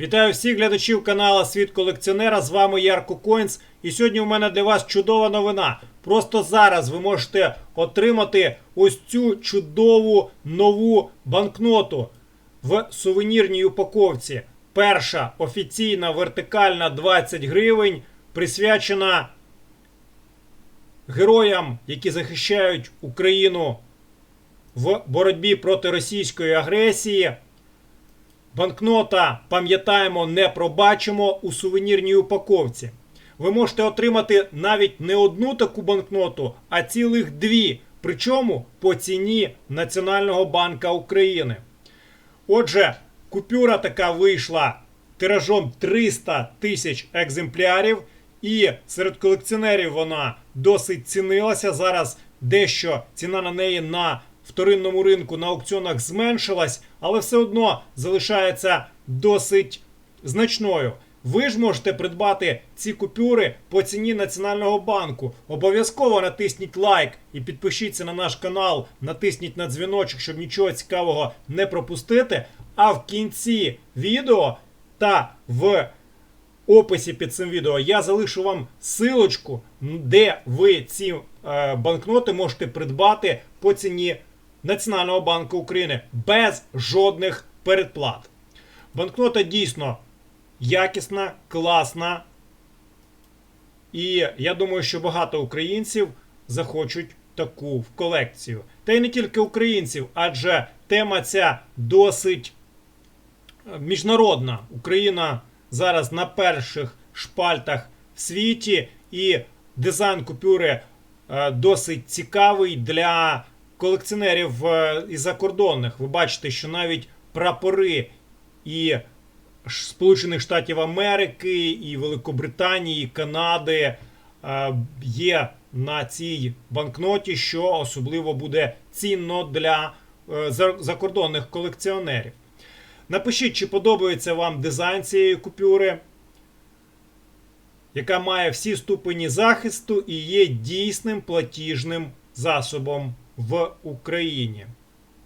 Вітаю всіх глядачів каналу Світ колекціонера. З вами Ярко Коінс. І сьогодні у мене для вас чудова новина. Просто зараз ви можете отримати ось цю чудову нову банкноту в сувенірній упаковці. Перша офіційна вертикальна 20 гривень, присвячена героям, які захищають Україну в боротьбі проти російської агресії. Банкнота, пам'ятаємо, не пробачимо у сувенірній упаковці. Ви можете отримати навіть не одну таку банкноту, а цілих дві. Причому по ціні Національного банка України. Отже, купюра така вийшла тиражом 300 тисяч екземплярів, і серед колекціонерів вона досить цінилася. Зараз дещо ціна на неї на вторинному ринку на аукціонах зменшилась, але все одно залишається досить значною. Ви ж можете придбати ці купюри по ціні Національного банку. Обов'язково натисніть лайк і підпишіться на наш канал, натисніть на дзвіночок, щоб нічого цікавого не пропустити. А в кінці відео та в описі під цим відео я залишу вам силочку, де ви ці е, банкноти можете придбати по ціні Національного банку України без жодних передплат. Банкнота дійсно якісна, класна. І я думаю, що багато українців захочуть таку в колекцію. Та й не тільки українців, адже тема ця досить е, міжнародна. Україна зараз на перших шпальтах в світі, і дизайн купюри е, досить цікавий для колекціонерів е, і закордонних. Ви бачите, що навіть прапори і Сполучених Штатів Америки, і Великобританії, і Канади е, є на цій банкноті, що особливо буде цінно для е, закордонних колекціонерів. Напишіть, чи подобається вам дизайн цієї купюри, яка має всі ступені захисту і є дійсним платіжним засобом в Україні.